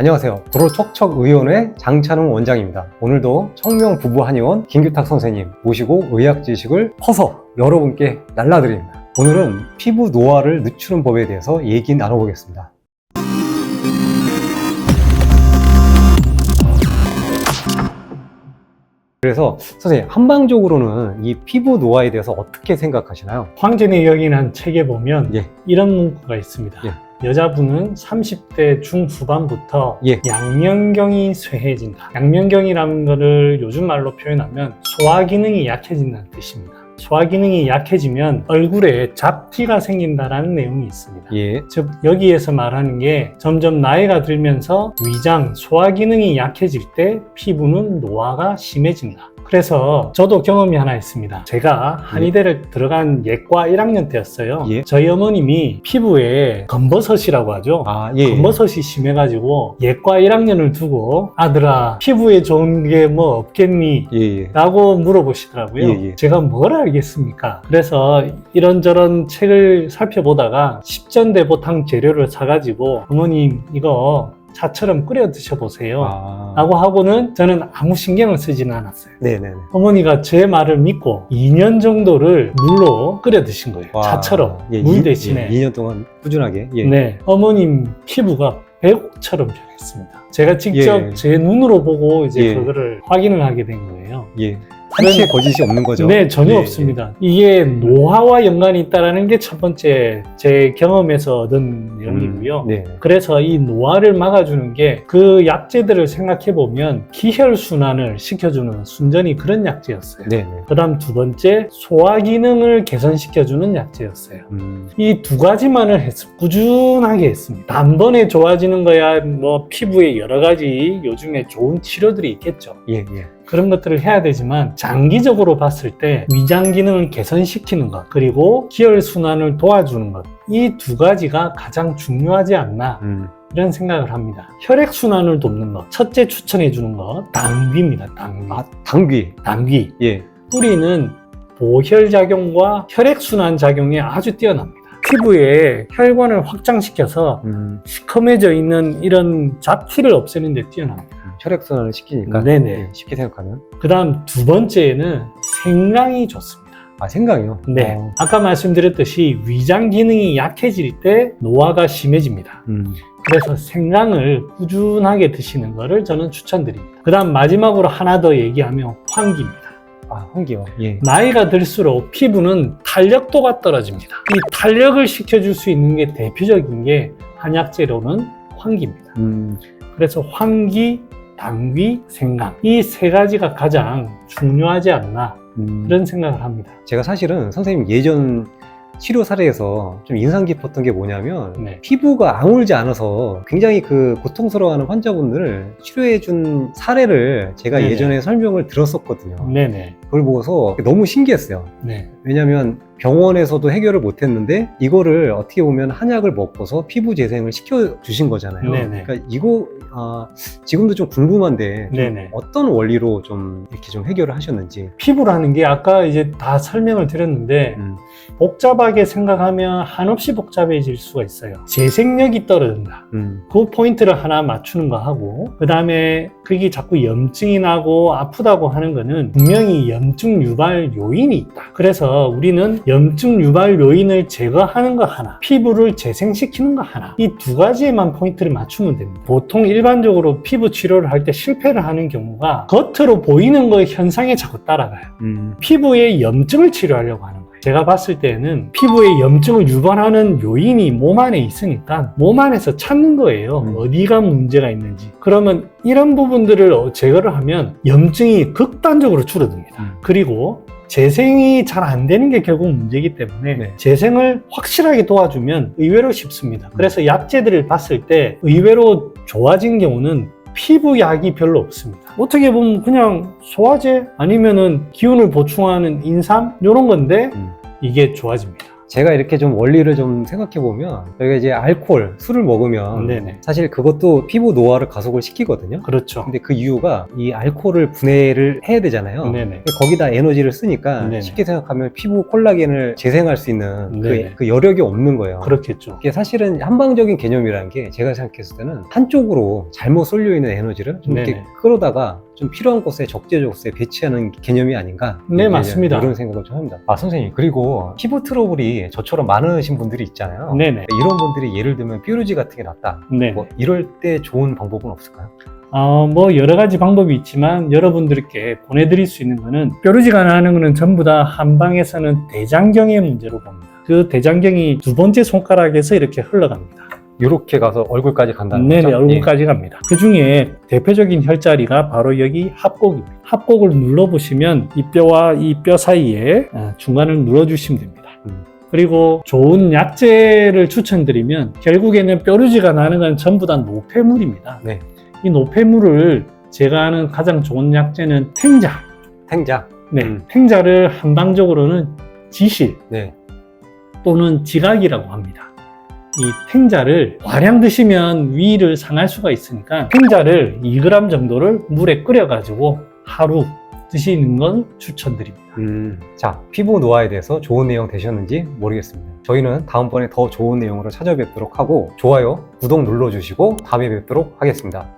안녕하세요. 도로촉척의원회 장찬웅 원장입니다. 오늘도 청명 부부 한의원 김규탁 선생님 모시고 의학 지식을 퍼서 여러분께 날라드립니다. 오늘은 피부 노화를 늦추는 법에 대해서 얘기 나눠보겠습니다. 그래서 선생님 한방적으로는 이 피부 노화에 대해서 어떻게 생각하시나요? 황진의 여인한 책에 보면 예. 이런 문구가 있습니다. 예. 여자분은 30대 중후반부터 예. 양면경이 쇠해진다. 양면경이라는 것을 요즘 말로 표현하면 소화 기능이 약해진다는 뜻입니다. 소화 기능이 약해지면 얼굴에 잡티가 생긴다라는 내용이 있습니다. 예. 즉 여기에서 말하는 게 점점 나이가 들면서 위장, 소화 기능이 약해질 때 피부는 노화가 심해진다. 그래서 저도 경험이 하나 있습니다. 제가 한의대를 들어간 예과 1학년 때였어요. 예. 저희 어머님이 피부에 검버섯이라고 하죠. 아, 예. 검버섯이 심해가지고 예과 1학년을 두고 아들아 피부에 좋은 게 뭐 없겠니? 예, 예. 라고 물어보시더라고요. 예, 예. 제가 뭘 알겠습니까? 그래서 이런저런 책을 살펴보다가 십전대보탕 재료를 사가지고 어머님 이거 차처럼 끓여 드셔보세요. 아. 라고 하고는 저는 아무 신경을 쓰지는 않았어요. 네네네. 어머니가 제 말을 믿고 2년 정도를 물로 끓여 드신 거예요. 와. 차처럼 예, 물 이- 대신에. 예, 2년 동안 꾸준하게. 예. 네, 어머님 피부가 배곡처럼 변했습니다. 제가 직접 예. 제 눈으로 보고 이제 예. 그거를 확인을 하게 된 거예요. 예. 한치의 거짓이 없는 거죠. 네, 전혀 예, 없습니다. 이게 노화와 연관이 있다는 게 첫 번째 제 경험에서 얻은 예. 내용이고요. 음, 네. 그래서 이 노화를 막아주는 게 그 약재들을 생각해 보면 기혈 순환을 시켜주는 순전히 그런 약재였어요. 네. 네. 그다음 두 번째 소화 기능을 개선시켜주는 약재였어요. 음, 이두 가지만을 했, 꾸준하게 했습니다. 단번에 좋아지는 거야 뭐 피부에 여러 가지 요즘에 좋은 치료들이 있겠죠. 예, 예. 그런 것들을 해야 되지만 장기적으로 봤을 때 위장 기능을 개선시키는 것 그리고 기혈 순환을 도와주는 것 이 두 가지가 가장 중요하지 않나 음, 이런 생각을 합니다. 혈액 순환을 돕는 것 첫째 추천해 주는 것 당귀입니다. 당귀. 아, 당귀. 당귀. 예. 뿌리는 보혈 작용과 혈액 순환 작용에 아주 뛰어납니다. 피부에 혈관을 확장시켜서 음, 시커매져 있는 이런 잡티를 없애는 데 뛰어납니다. 혈액순환을 시키니까. 네네. 예, 쉽게 생각하면. 그 다음 두 번째는 생강이 좋습니다. 아, 생강이요? 네. 어, 아까 말씀드렸듯이 위장 기능이 약해질 때 노화가 심해집니다. 음, 그래서 생강을 꾸준하게 드시는 것을 저는 추천드립니다. 그 다음 마지막으로 하나 더 얘기하면 환기입니다. 아, 환기요. 예. 나이가 들수록 피부는 탄력도가 떨어집니다. 이 탄력을 시켜줄 수 있는 게 대표적인 게 한약재로는 환기입니다. 음, 그래서 환기, 당귀, 생강 이 세 가지가 가장 중요하지 않나 음. 이런 생각을 합니다. 제가 사실은 선생님 예전 치료 사례에서 좀 인상 깊었던 게 뭐냐면 네. 피부가 아물지 않아서 굉장히 그 고통스러워하는 환자분들을 치료해 준 사례를 제가 네네. 예전에 설명을 들었었거든요. 네네. 그걸 보고서 너무 신기했어요. 네. 왜냐하면 병원에서도 해결을 못했는데 이거를 어떻게 보면 한약을 먹고서 피부 재생을 시켜 주신 거잖아요. 네네. 그러니까 이거 아, 지금도 좀 궁금한데 좀 네네. 어떤 원리로 좀 이렇게 좀 해결을 하셨는지. 피부라는 게 아까 이제 다 설명을 드렸는데 음, 복잡하게 생각하면 한없이 복잡해질 수가 있어요. 재생력이 떨어진다. 음, 그 포인트를 하나 맞추는 거 하고 그 다음에 그게 자꾸 염증이 나고 아프다고 하는 거는 분명히 염증 유발 요인이 있다. 그래서 우리는 염증 유발 요인을 제거하는 거 하나, 피부를 재생시키는 거 하나 이 두 가지에만 포인트를 맞추면 됩니다. 보통 일반적으로 피부 치료를 할 때 실패를 하는 경우가 겉으로 보이는 거 현상에 자꾸 따라가요. 음, 피부의 염증을 치료하려고 하는. 제가 봤을 때는 피부에 염증을 유발하는 요인이 몸 안에 있으니까 몸 안에서 찾는 거예요. 음. 어디가 문제가 있는지. 그러면 이런 부분들을 어, 제거를 하면 염증이 극단적으로 줄어듭니다. 음. 그리고 재생이 잘 안 되는 게 결국 문제이기 때문에 네. 재생을 확실하게 도와주면 의외로 쉽습니다. 그래서 약재들을 봤을 때 의외로 좋아진 경우는 피부 약이 별로 없습니다. 어떻게 보면 그냥 소화제 아니면은 기운을 보충하는 인삼 이런 건데 음. 이게 좋아집니다. 제가 이렇게 좀 원리를 좀 생각해 보면 저희가 이제 알코올, 술을 먹으면 네네. 사실 그것도 피부 노화를 가속을 시키거든요. 그렇죠. 근데 그 이유가 이 알코올을 분해를 해야 되잖아요. 네네. 거기다 에너지를 쓰니까 네네. 쉽게 생각하면 피부 콜라겐을 재생할 수 있는 그. 그 여력이 없는 거예요. 그렇겠죠. 이게 사실은 한방적인 개념이라는 게 제가 생각했을 때는 한쪽으로 잘못 쏠려 있는 에너지를 좀 이렇게 네네. 끌어다가 좀 필요한 곳에 적재적소에 배치하는 개념이 아닌가 네, 맞습니다. 이런 생각을 좀 합니다. 아 선생님 그리고 피부 트러블이 저처럼 많으신 분들이 있잖아요. 네네. 이런 분들이 예를 들면 뾰루지 같은 게 났다. 네. 뭐 이럴 때 좋은 방법은 없을까요? 어, 뭐 여러 가지 방법이 있지만 여러분들께 보내드릴 수 있는 거는 뾰루지가 나는 거는 전부 다 한방에서는 대장경의 문제로 봅니다. 그 대장경이 두 번째 손가락에서 이렇게 흘러갑니다. 이렇게 가서 얼굴까지 간다는 네네, 거죠? 얼굴까지 갑니다. 그 중에 대표적인 혈자리가 바로 여기 합곡입니다. 합곡을 눌러보시면 이 뼈와 이 뼈 사이에 어, 중간을 눌러주시면 됩니다. 음. 그리고 좋은 약재를 추천드리면 결국에는 뾰루지가 나는 건 전부 다 노폐물입니다. 네. 이 노폐물을 제가 아는 가장 좋은 약재는 탱자. 예. 탱자. 네, 음. 탱자를 한방적으로는 지실 네. 또는 지각이라고 합니다. 이 탱자를 과량 드시면 위를 상할 수가 있으니까 탱자를 2g 정도를 물에 끓여가지고 하루 드시는 걸 추천드립니다. 음, 자, 피부 노화에 대해서 좋은 내용 되셨는지 모르겠습니다. 저희는 다음번에 더 좋은 내용으로 찾아뵙도록 하고 좋아요, 구독 눌러주시고 다음에 뵙도록 하겠습니다.